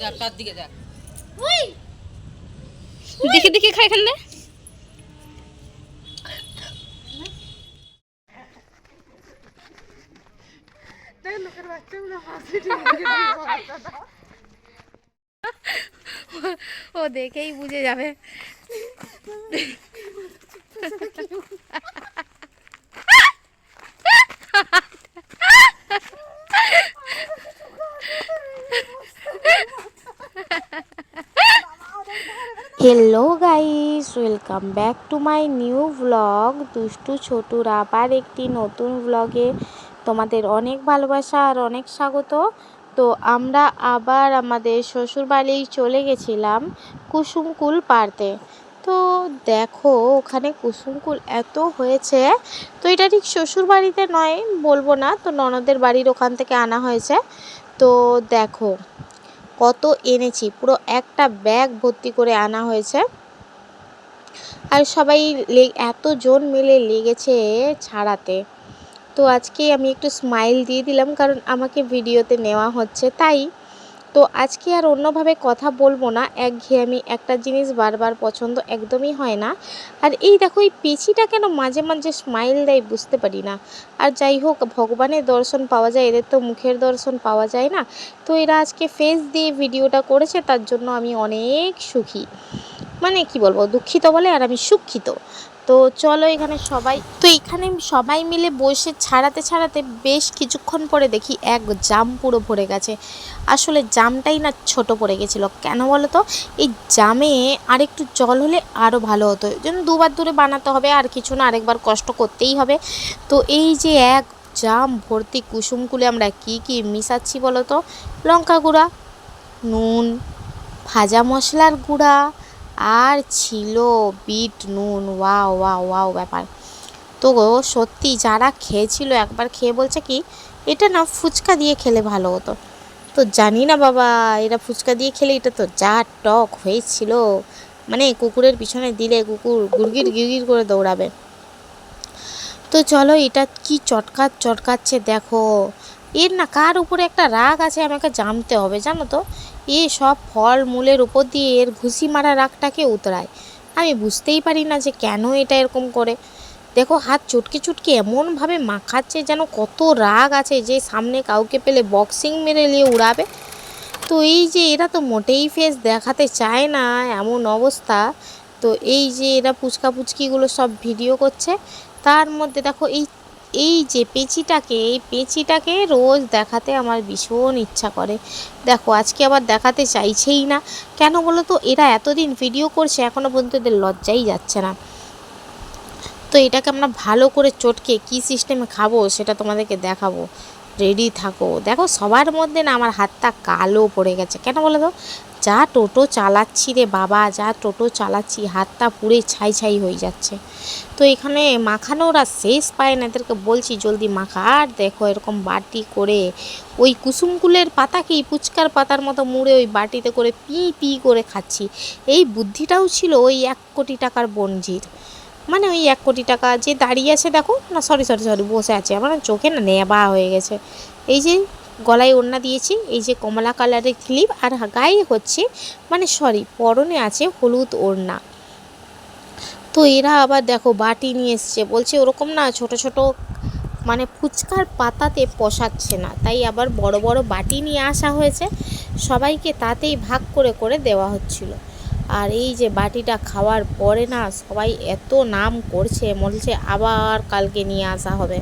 দেখ তার দিকে দেখ। দেখে দেখে খাই এখানে। ও দেখেই বুঝে যাবে। Hello guys welcome back to my new blog দুষ্টু ছোটুর আবার একটি নতুন ব্লগে তোমাদের অনেক ভালোবাসা আর অনেক স্বাগত। তো আমরা আবার আমাদের শ্বশুরবাড়ি চলে গেছিলাম কুসুমকুল পাড়তে। তো দেখো, ওখানে কুসুমকুল এত হয়েছে। তো এটা ঠিক শ্বশুরবাড়িতে নয়, বলব না। তো ননদের বাড়ির ওখান থেকে আনা হয়েছে। তো দেখো কত এনেছি? পুরো একটা ব্যাগ ভর্তি করে আনা হয়েছে। আর সবাই এতজন মিলে লেগেছে ছাড়াতে। তো আজকে আমি একটু স্মাইল দিয়ে দিলাম, কারণ আমাকে ভিডিওতে নেওয়া হচ্ছে, তাই তো আজকে আর অন্যভাবে কথা বলব না। একঘেয়েমি একটা জিনিস বারবার পছন্দ একদমই হয় না। আর এই দেখো, এই পেঁচিটা কেন মাঝে মাঝে স্মাইল দেয় বুঝতে পারি না। আর যাই হোক, ভগবানের দর্শন পাওয়া যায়, এদের তো মুখের দর্শন পাওয়া যায় না। তো এরা আজকে ফেস দিয়ে ভিডিওটা করেছে, তার জন্য আমি অনেক সুখী। মানে কি বলব, দুঃখিত বলে আর আমি সুখিত। তো চলো এখানে সবাই, তো এখানে সবাই মিলে বসে ছাড়াতে ছাড়াতে বেশ কিছুক্ষণ পরে দেখি এক জাম পুরো ভরে গেছে। আসলে জামটাই না ছোট পড়ে গেছিল। কেন বলো তো? এই জামে আরেকটু জল হলে আরও ভালো হতো। যেন দুবার দূরে বানাতে হবে, আর কিছু না, আরেকবার কষ্ট করতেই হবে। তো এই যে এক জাম ভর্তি কুসুমকুলে আমরা কি কি মিশাচ্ছি বলো তো? লঙ্কা গুঁড়া, নুন, ভাজা মশলার গুঁড়া আর ছিল বিট নুন। ওয়াও ওয়াও ওয়াও ব্যাপার। তো সত্যি যারা খেয়েছিল একবার খেয়ে বলছে কি, এটা না ফুচকা দিয়ে খেলে ভালো হতো। তো জানি না বাবা, এরা ফুচকা দিয়ে খেলে এটা তো যা টক হয়েছিল। মানে কুকুরের পিছনে দিলে কুকুর গুড়গির গিরগির করে দৌড়াবে। তো চলো এটা কি চটকা চটকাচ্ছে দেখো। এর না কার উপরে একটা রাগ আছে আমাকে জানতে হবে, জানো তো? এ সব ফল মূলের উপর দিয়ে এর ঘুষি মারা রাগটাকে উতরায়? আমি বুঝতেই পারি না যে কেন এটা এরকম করে। দেখো, হাত চটকে চুটকে এমনভাবে মাখাচ্ছে যেন কত রাগ আছে যে সামনে কাউকে পেলে বক্সিং মেরে নিয়ে উড়াবে। তো এই যে এরা তো মোটেই ফেস দেখাতে চায় না, এমন অবস্থা। তো এই যে এরা পুচকা পুচকিগুলো সব ভিডিও করছে, তার মধ্যে দেখো এই এই যে পেঁচিটাকে, এই পেঁচিটাকে রোজ দেখাতে আমার ভীষণ ইচ্ছা করে। দেখো, আজকে আবার দেখাতে চাইছেই না। কেন বলো তো? এরা এতদিন ভিডিও করছে এখনও পর্যন্ত এদের লজ্জাই যাচ্ছে না। তো এটাকে আমরা ভালো করে চটকে কী সিস্টেমে খাব সেটা তোমাদেরকে দেখাবো। রেডি থাকো। দেখো, সবার মধ্যে না আমার হাতটা কালো পড়ে গেছে। কেন বলো তো? যা টোটো চালাচ্ছি রে বাবা, যা টোটো চালাচ্ছি, হাতটা পুরে ছাই ছাই হয়ে যাচ্ছে। তো এখানে মাখানো ওরা শেষ পায় না, এদেরকে বলছি জলদি মাখা। আর দেখো এরকম বাটি করে ওই কুসুমকুলের পাতাকেই পুচকার পাতার মতো মুড়ে ওই বাটিতে করে পি পি করে খাচ্ছি। এই বুদ্ধিটাও ছিল ওই এক কোটি টাকার বনজির। মানে ওই এক কোটি টাকা যে দাঁড়িয়ে আছে দেখো, না সরি সরি সরি বসে আছে। আমার চোখে না নেবা হয়ে গেছে। এই যে গলায় ওড়না দিয়েছি। এই যে কমলা কালারের ক্লিপ আর গায়ে হচ্ছে মানে সরি পরনে আছে হলুদ ওড়না। তো এরা আবার দেখো বাটি নিয়ে এসছে। বলছে ওরকম না, ছোট ছোট মানে ফুচকার পাতাতে পোষাচ্ছে না। তাই আবার বড় বড় বাটি নিয়ে আসা হয়েছে। সবাইকে তাতেই ভাগ করে করে দেওয়া হচ্ছিল। আর এই যে বাটিটা খাওয়ার পরে না সবাই এত নাম করছে, বলছে আবার কালকে নিয়ে আসা হবে।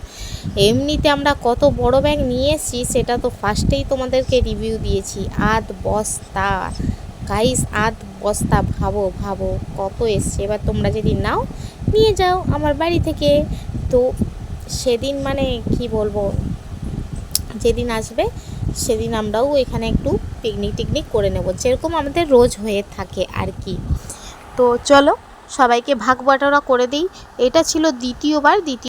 এমনিতে আমরা কত বড় ব্যাগ নিয়ে এসেছি, সেটা তো ফার্স্টেই তোমাদেরকে রিভিউ দিয়েছি। আধ বস্তা। গাইস আধ বস্তা। ভাবো ভাবো, কত এসছে? এবার তোমরা যদি নাও, নিয়ে যাও আমার বাড়ি থেকে। তো সেদিন মানে কি বলব? যেদিন আসবে, সেদিন আমরাও এখানে একটু পিকনিক টিকনিক করে নেব। যেরকম আমাদের রোজ হয়ে থাকে আর কি। তো চলো, সবাইকে ভাগ বাটোয়ারা করে দিই। এটা ছিল দ্বিতীয়বার, দ্বিতীয়